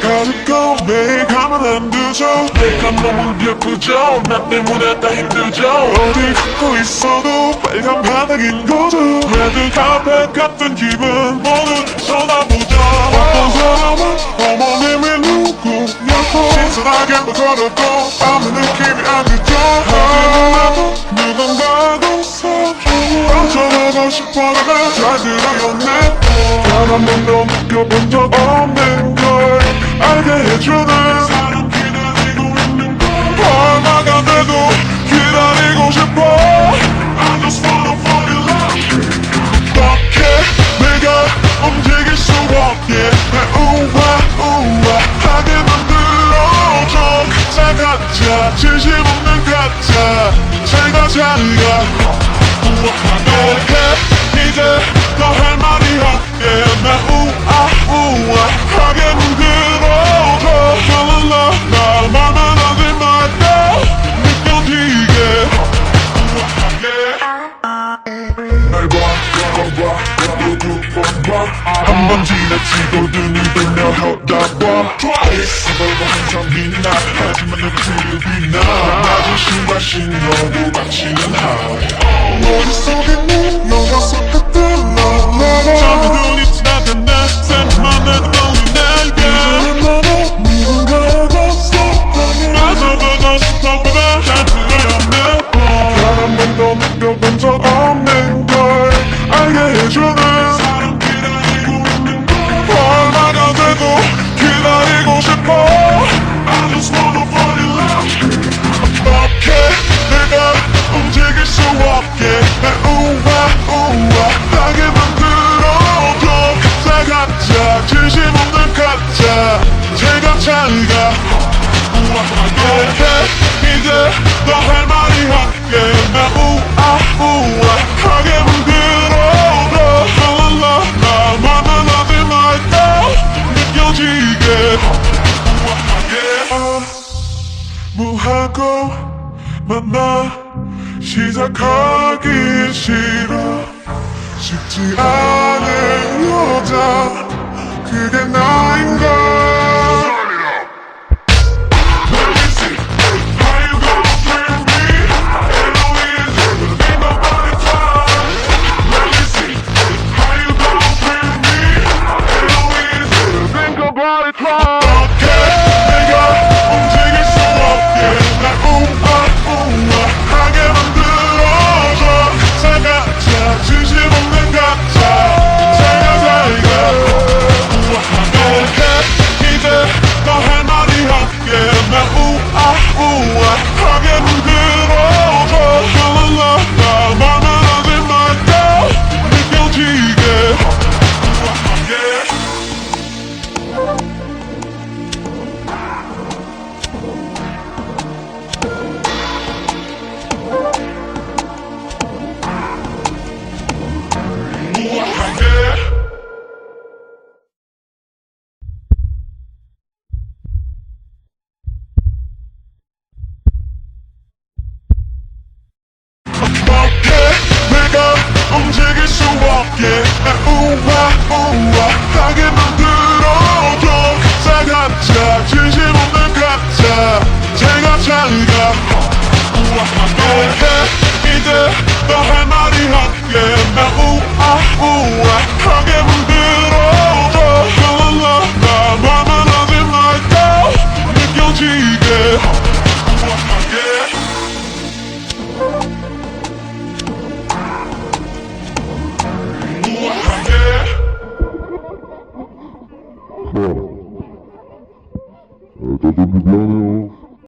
가득 고 매일 가면 안 되죠. 내가 너무 예쁘죠? 나 때문에 다 힘들죠? 어디 걷고 있어도 빨간 바닥인 거죠. 레드 카펫 같은 기분. 모두 걸어도 아무 느낌이 안 들죠. 하지만 누군 봐도 사랑을 어쩌고 싶어도 잘 들어요 내 단한 번도 느껴본 적 진심 없는 가짜. 잘가 잘가. 우악한 너 봐 한번지나 치고드는 듯날 헛다봐 Twice 사벌과 한참 빛나 하지만 내가 틀려 빛나 낮은 신과 신여도 잘가. 우아하게 이제 너 할 말이 할게 나. 우아 우아하게 흔들어 너 나만은 아들 말도 느껴지게 무하고 만나 시작하기 싫어. 쉽지 않은 여자. 그게 나 지게 자, 다들 미안해요.